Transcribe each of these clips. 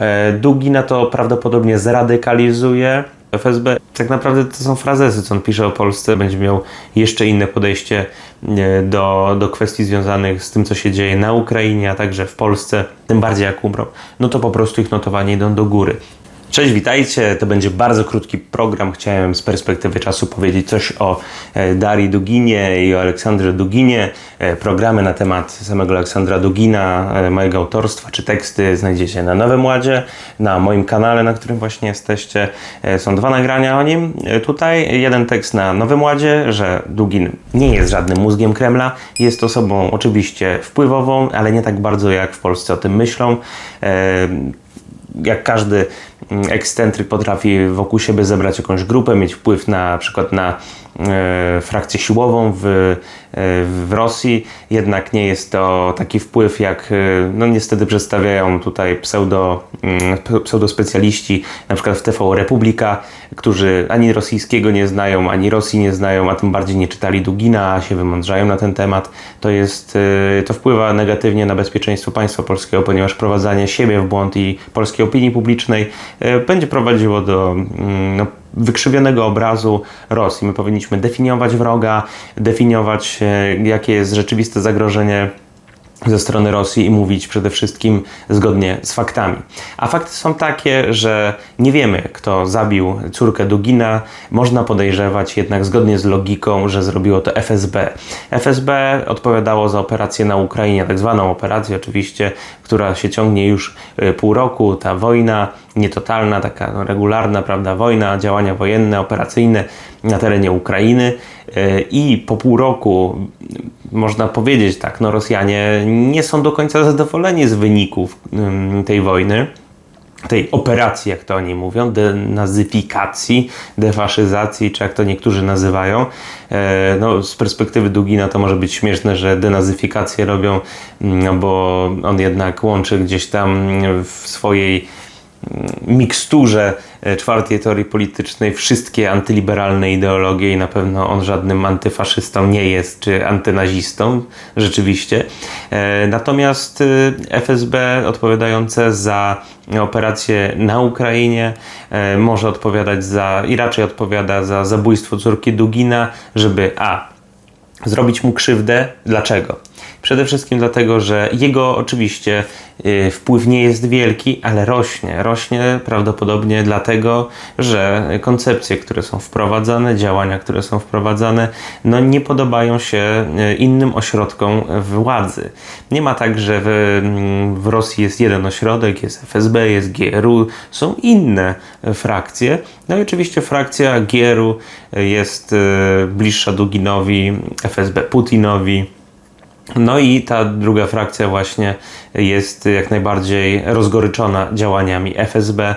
E, Dugina to prawdopodobnie zradykalizuje. FSB, tak naprawdę to są frazesy, co on pisze o Polsce. Będzie miał jeszcze inne podejście e, do, do kwestii związanych z tym, co się dzieje na Ukrainie, a także w Polsce, tym bardziej jak umrą. No to po prostu ich notowania idą do góry. Cześć, witajcie. To będzie bardzo krótki program. Chciałem z perspektywy czasu powiedzieć coś o e, Darii Duginie i o Aleksandrze Duginie. E, programy na temat samego Aleksandra Dugina, e, mojego autorstwa czy teksty znajdziecie na Nowym Ładzie, na moim kanale, na którym właśnie jesteście. Są dwa nagrania o nim. Tutaj jeden tekst na Nowym Ładzie, że Dugin nie jest żadnym mózgiem Kremla. Jest osobą oczywiście wpływową, ale nie tak bardzo jak w Polsce o tym myślą jak każdy ekscentryk potrafi wokół siebie zebrać jakąś grupę, mieć wpływ na, na przykład na frakcję siłową w, e, w Rosji, jednak nie jest to taki wpływ jak e, no niestety przedstawiają tutaj pseudo, mm, pseudospecjaliści, na przykład w TV Republika, którzy ani rosyjskiego nie znają, ani Rosji nie znają, a tym bardziej nie czytali Dugina, a się wymądrzają na ten temat. To jest, to wpływa negatywnie na bezpieczeństwo państwa polskiego, ponieważ wprowadzanie siebie w błąd i polskiej opinii publicznej będzie prowadziło do mm, no, wykrzywionego obrazu Rosji. My powinniśmy definiować wroga, definiować e, jakie jest rzeczywiste zagrożenie ze strony Rosji i mówić przede wszystkim zgodnie z faktami. A fakty są takie, że nie wiemy, kto zabił córkę Dugina. Można podejrzewać jednak zgodnie z logiką, że zrobiło to FSB. FSB odpowiadało za operację na Ukrainie, tak zwaną operację oczywiście, która się ciągnie już e, pół roku. Ta wojna nietotalna, taka regularna, prawda, wojna, działania wojenne, operacyjne na terenie Ukrainy e, i po pół roku można powiedzieć tak, no Rosjanie nie są do końca zadowoleni z wyników tej wojny tej operacji, jak to oni mówią, denazyfikacji, defaszyzacji, czy jak to niektórzy nazywają. E, no, z perspektywy Dugina to może być śmieszne, że denazyfikację robią, no, bo on jednak łączy gdzieś tam w swojej miksturze e, czwartej teorii politycznej wszystkie antyliberalne ideologie i na pewno on żadnym antyfaszystą nie jest, czy antynazistą rzeczywiście. E, natomiast e, FSB odpowiadające za operację na Ukrainie może odpowiadać za i raczej odpowiada za zabójstwo córki Dugina, żeby a zrobić mu krzywdę. Dlaczego? Przede wszystkim dlatego, że jego oczywiście y, wpływ nie jest wielki, ale rośnie. Rośnie prawdopodobnie dlatego, że koncepcje, które są wprowadzane, działania, które są wprowadzane, no nie podobają się y, innym ośrodkom władzy. Nie ma tak, że w, mm, w Rosji jest jeden ośrodek, jest FSB, jest GRU, są inne frakcje. No i oczywiście frakcja GRU jest y, bliższa Duginowi, FSB Putinowi. No i ta druga frakcja właśnie jest jak najbardziej rozgoryczona działaniami FSB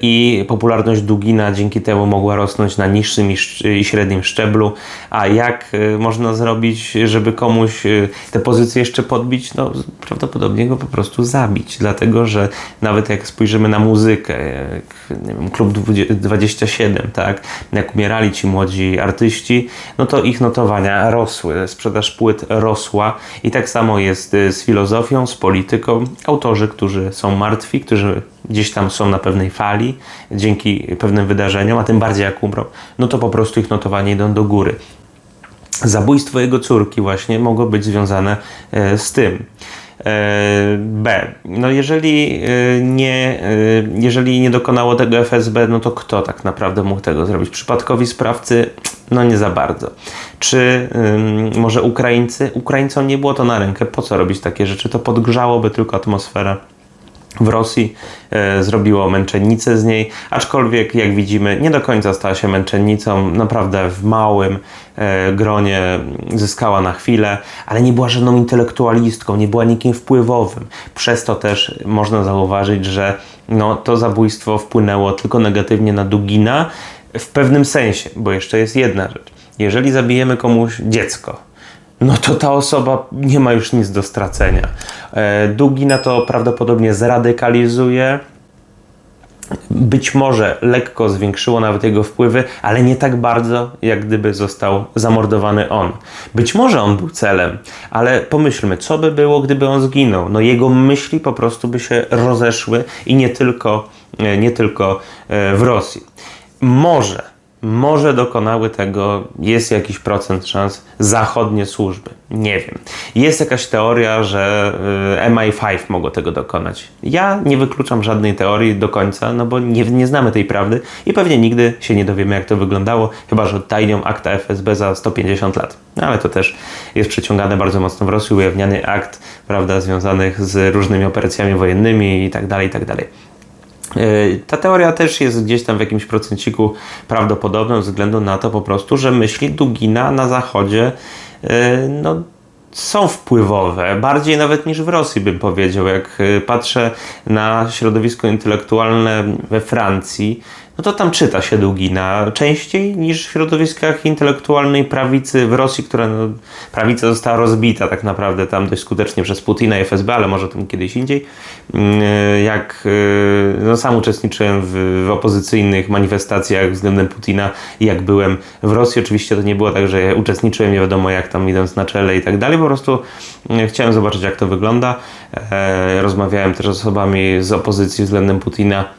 i popularność Dugina dzięki temu mogła rosnąć na niższym i średnim szczeblu. A jak e, można zrobić, żeby komuś e, te pozycje jeszcze podbić? No prawdopodobnie go po prostu zabić, dlatego że nawet jak spojrzymy na muzykę, jak, wiem, Klub 27, tak, jak umierali ci młodzi artyści, no to ich notowania rosły, sprzedaż płyt rosła i tak samo jest z filozofią, z polityką, autorzy, którzy są martwi, którzy gdzieś tam są na pewnej fali dzięki pewnym wydarzeniom, a tym bardziej jak umrą, no to po prostu ich notowania idą do góry. Zabójstwo jego córki właśnie mogło być związane e, z tym. E, B. No jeżeli e, nie, jeżeli nie dokonało tego FSB, no to kto tak naprawdę mógł tego zrobić? Przypadkowi sprawcy? No nie za bardzo. Czy może Ukraińcy? Ukraińcom nie było to na rękę. Po co robić takie rzeczy? To podgrzałoby tylko atmosferę w Rosji, e, zrobiło męczennicę z niej, aczkolwiek jak widzimy nie do końca stała się męczennicą, naprawdę w małym e, gronie zyskała na chwilę, ale nie była żadną intelektualistką, nie była nikim wpływowym. Przez to też można zauważyć, że no, to zabójstwo wpłynęło tylko negatywnie na Dugina, w pewnym sensie, bo jeszcze jest jedna rzecz. Jeżeli zabijemy komuś dziecko, no to ta osoba nie ma już nic do stracenia. E, Dugina to prawdopodobnie zradykalizuje być może lekko zwiększyło nawet jego wpływy, ale nie tak bardzo, jak gdyby został zamordowany on. Być może on był celem, ale pomyślmy, co by było, gdyby on zginął? No jego myśli po prostu by się rozeszły i nie tylko, e, nie tylko e, w Rosji. Może może dokonały tego, jest jakiś procent szans, zachodnie służby. Nie wiem. Jest jakaś teoria, że y, MI5 mogło tego dokonać. Ja nie wykluczam żadnej teorii do końca, no bo nie, nie znamy tej prawdy i pewnie nigdy się nie dowiemy, jak to wyglądało, chyba że odtajnią akta FSB za 150 lat. No, ale to też jest przeciągane bardzo mocno w Rosji, ujawniany akt, prawda, związanych z różnymi operacjami wojennymi i tak dalej, i tak dalej. E, ta teoria też jest gdzieś tam w jakimś procenciku prawdopodobna ze względu na to po prostu, że myśli Dugina na Zachodzie e, no, są wpływowe, bardziej nawet niż w Rosji bym powiedział. Jak e, patrzę na środowisko intelektualne we Francji, no to tam czyta się Dugina częściej niż w środowiskach intelektualnej prawicy w Rosji, która no, prawica została rozbita tak naprawdę tam dość skutecznie przez Putina i FSB, ale może tym kiedyś indziej. Mm, jak y, no, sam uczestniczyłem w, w opozycyjnych manifestacjach względem Putina i jak byłem w Rosji, oczywiście to nie było tak, że uczestniczyłem nie wiadomo jak tam idąc na czele i tak dalej, po prostu mm, chciałem zobaczyć jak to wygląda. E, rozmawiałem też z osobami z opozycji względem Putina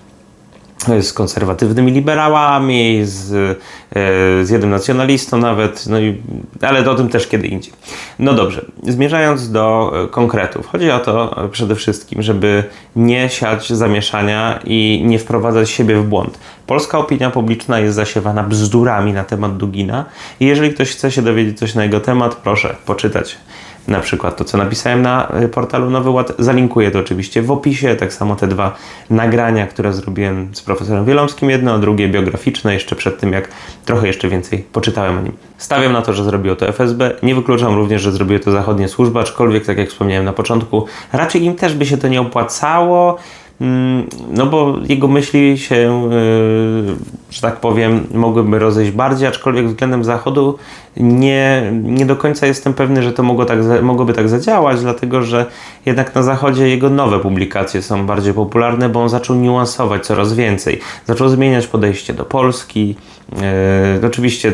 z konserwatywnymi liberałami, z, e, z jednym nacjonalistą nawet, no i, ale o tym też kiedy indziej. No dobrze, zmierzając do e, konkretów. Chodzi o to e, przede wszystkim, żeby nie siać zamieszania i nie wprowadzać siebie w błąd. Polska opinia publiczna jest zasiewana bzdurami na temat Dugina i jeżeli ktoś chce się dowiedzieć coś na jego temat, proszę poczytać na przykład to, co napisałem na y, portalu Nowy Ład. Zalinkuję to oczywiście w opisie. Tak samo te dwa nagrania, które zrobiłem z profesorem Wielomskim. Jedno, drugie biograficzne, jeszcze przed tym, jak trochę jeszcze więcej poczytałem o nim. Stawiam na to, że zrobiło to FSB. Nie wykluczam również, że zrobiło to zachodnie służby, aczkolwiek, tak jak wspomniałem na początku, raczej im też by się to nie opłacało. Mm, no bo jego myśli się, y, że tak powiem, mogłyby rozejść bardziej, aczkolwiek względem Zachodu nie, nie do końca jestem pewny, że to mogło tak, mogłoby tak zadziałać, dlatego że jednak na Zachodzie jego nowe publikacje są bardziej popularne, bo on zaczął niuansować coraz więcej. Zaczął zmieniać podejście do Polski. Yy, oczywiście,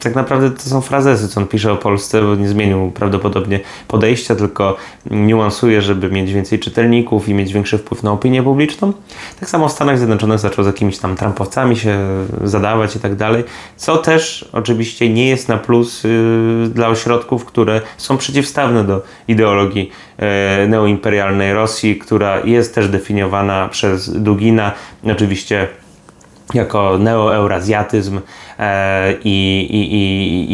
tak naprawdę to są frazesy, co on pisze o Polsce, bo nie zmienił prawdopodobnie podejścia, tylko niuansuje, żeby mieć więcej czytelników i mieć większy wpływ na opinię publiczną. Tak samo w Stanach Zjednoczonych zaczął z jakimiś tam trampowcami się zadawać i tak dalej, co też oczywiście nie jest na plus y, dla ośrodków, które są przeciwstawne do ideologii e, neoimperialnej Rosji, która jest też definiowana przez Dugina, oczywiście jako neoeurazjatyzm i, i,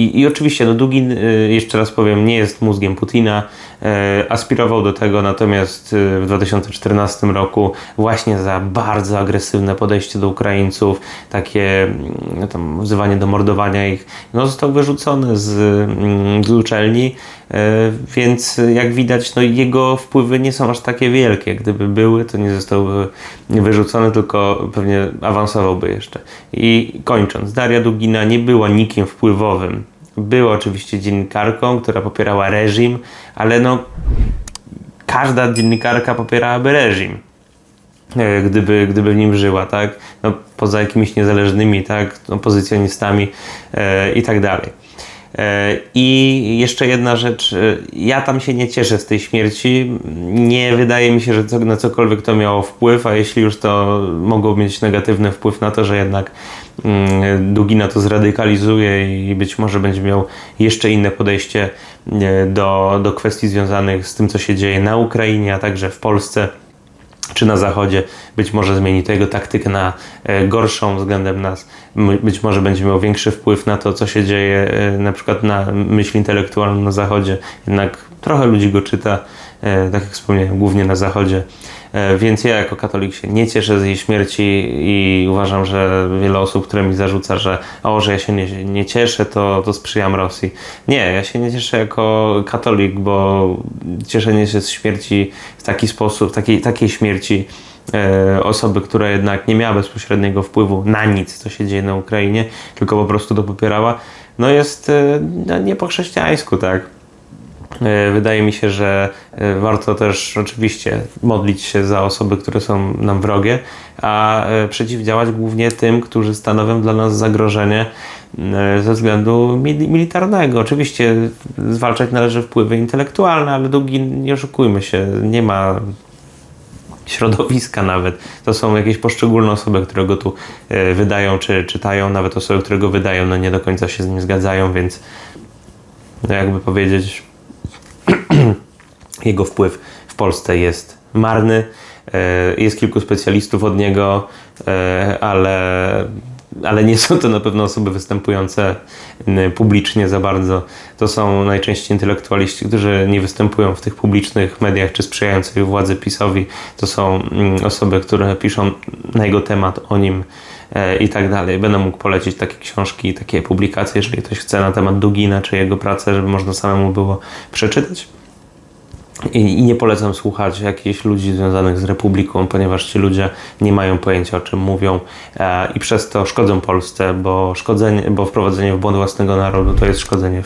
i, i, oczywiście no Dugin, y, jeszcze raz powiem, nie jest mózgiem Putina, e, aspirował do tego, natomiast w 2014 roku właśnie za bardzo agresywne podejście do Ukraińców, takie no, tam wzywanie do mordowania ich, no, został wyrzucony z, mm, z uczelni, e, więc jak widać, no, jego wpływy nie są aż takie wielkie. Gdyby były, to nie zostałby wyrzucony, tylko pewnie awansowałby jeszcze. I kończąc, Daria Dugina nie była nikim wpływowym. Była oczywiście dziennikarką, która popierała reżim, ale no każda dziennikarka popierałaby reżim e, gdyby, gdyby w nim żyła, tak? No, poza jakimiś niezależnymi, tak? Opozycjonistami e, i tak dalej. E, I jeszcze jedna rzecz, e, ja tam się nie cieszę z tej śmierci. Nie wydaje mi się, że na cokolwiek to miało wpływ, a jeśli już to mogło mieć negatywny wpływ na to, że jednak mm, Dugina to zradykalizuje i być może będzie miał jeszcze inne podejście e, do, do kwestii związanych z tym, co się dzieje na Ukrainie, a także w Polsce czy na Zachodzie, być może zmieni to jego taktykę na e, gorszą względem nas, być może będzie miał większy wpływ na to, co się dzieje e, na przykład na myśl intelektualną na Zachodzie, jednak trochę ludzi go czyta, e, tak jak wspomniałem, głównie na Zachodzie. Więc ja jako katolik się nie cieszę z jej śmierci i uważam, że wiele osób, które mi zarzuca, że o, że ja się nie, nie cieszę, to, to sprzyjam Rosji. Nie, ja się nie cieszę jako katolik, bo cieszenie się z śmierci w taki sposób, takiej, takiej śmierci e, osoby, która jednak nie miała bezpośredniego wpływu na nic, co się dzieje na Ukrainie, tylko po prostu to popierała, no jest e, no, nie po chrześcijańsku, tak. E, Wydaje mi się, że e, warto też oczywiście modlić się za osoby, które są nam wrogie, a e, przeciwdziałać głównie tym, którzy stanowią dla nas zagrożenie ze względu mili- militarnego. Oczywiście zwalczać należy wpływy intelektualne, ale Dugin, nie oszukujmy się, nie ma środowiska nawet. To są jakieś poszczególne osoby, które go tu wydają czy czytają, nawet osoby, które go wydają, no nie do końca się z nim zgadzają, więc no jakby powiedzieć, jego wpływ w Polsce jest marny. E, Jest kilku specjalistów od niego, e, ale, ale nie są to na pewno osoby występujące publicznie za bardzo. To są najczęściej intelektualiści, którzy nie występują w tych publicznych mediach czy sprzyjającej władzy PiSowi. To są osoby, które piszą na jego temat, o nim e, i tak dalej. Będę mógł polecić takie książki, takie publikacje, jeżeli ktoś chce na temat Dugina czy jego pracę, żeby można samemu było przeczytać. I, nie polecam słuchać jakichś ludzi związanych z Republiką, ponieważ ci ludzie nie mają pojęcia o czym mówią e, i przez to szkodzą Polsce, bo, szkodzenie, bo wprowadzenie w błąd własnego narodu to jest szkodzenie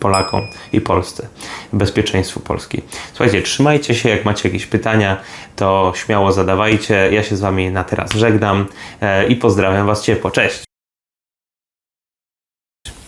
Polakom i Polsce, bezpieczeństwu Polski. Słuchajcie, trzymajcie się, jak macie jakieś pytania, to śmiało zadawajcie. Ja się z Wami na teraz żegnam e, i pozdrawiam Was ciepło. Cześć!